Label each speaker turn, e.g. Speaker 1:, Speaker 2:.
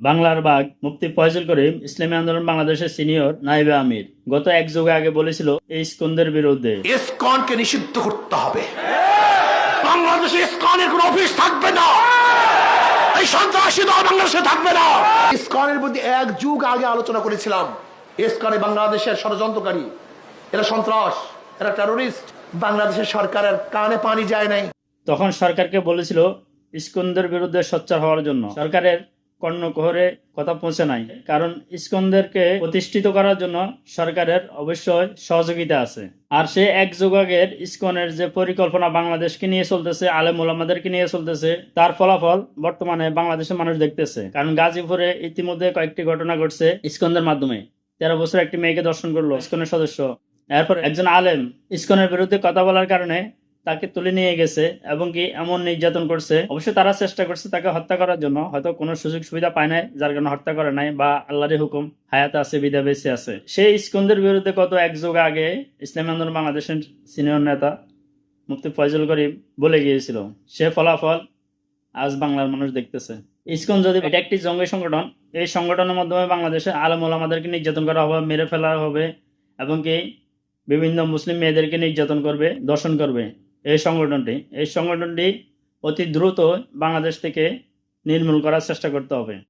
Speaker 1: বাংলার বাঘ মুফতি ফয়জুল করিম ইসলামী আন্দোলন বাংলাদেশের সিনিয়র নাইবে আমির। গত এক যুগে আগে বলেছিল এই স্কন্দের বিরুদ্ধে।
Speaker 2: ইসকনকে নিষিদ্ধ করতে হবে। বাংলাদেশে ইসকনের কোন অফিস থাকবে না। এই সন্ত্রাসী দল বাংলাদেশে থাকবে না। ইসকনের প্রতি এক যুগ আগে আলোচনা করেছিলাম ইসকনে বাংলাদেশের ষড়যন্ত্রকারী। এরা সন্ত্রাস এরা টেরোরিস্ট বাংলাদেশের সরকারের কানে পানি যায় নাই।
Speaker 1: তখন সরকারকে বলেছিল ইস্কনদের বিরুদ্ধে সোচ্চার হওয়ার জন্য। সরকারের কর্ণকোহরে কথা পৌঁছে নাই। কারণ ইস্কনদেরকে প্রতিষ্ঠিত করার জন্য সরকারের অবশ্যই সহযোগিতা আছে। আর সে এক যুগের ইস্কনের যে পরিকল্পনা বাংলাদেশকে নিয়ে চলতেছে, আলেম ওলামাদেরকে নিয়ে চলতেছে, তার ফলাফল বর্তমানে বাংলাদেশের মানুষ দেখতেছে। কারণ গাজীপুরে ইতিমধ্যে কয়েকটি ঘটনা ঘটছে ইস্কনদের মাধ্যমে। তেরো বছর একটি মেয়েকে দর্শন করল ইস্কনের সদস্য। এরপর একজন আলেম ইস্কনের বিরুদ্ধে কথা বলার কারণে তাকে তুলে নিয়ে গেছে এবং কি এমন নির্যাতন করছে। অবশ্যই তারা চেষ্টা করছে তাকে হত্যা করার জন্য। হয়তো কোনো সুযোগ সুবিধা পায় নাই, যার কারণে হত্যা করে নাই বা আল্লাহরের হুকুম হায়াত আছে, বিদা বেঁচে আছে। সেই ইস্কনদের বিরুদ্ধে কত এক যুগ আগে ইসলামী আন্দোলন বাংলাদেশের সিনিয়র নেতা মুফতি ফয়জুল করিম বলে গিয়েছিল, সে ফলাফল আজ বাংলার মানুষ দেখতেছে। ইসকন যদি এটা একটি জঙ্গি সংগঠন, এই সংগঠনের মাধ্যমে বাংলাদেশে আলম ওলামাদেরকে নির্যাতন করা হবে, মেরে ফেলা হবে এবং কি বিভিন্ন মুসলিম মেয়েদেরকে নির্যাতন করবে, দর্শন করবে। এই সংগঠনটি এই সংগঠনটি অতি দ্রুত বাংলাদেশ থেকে নির্মূল করার চেষ্টা করতে হবে।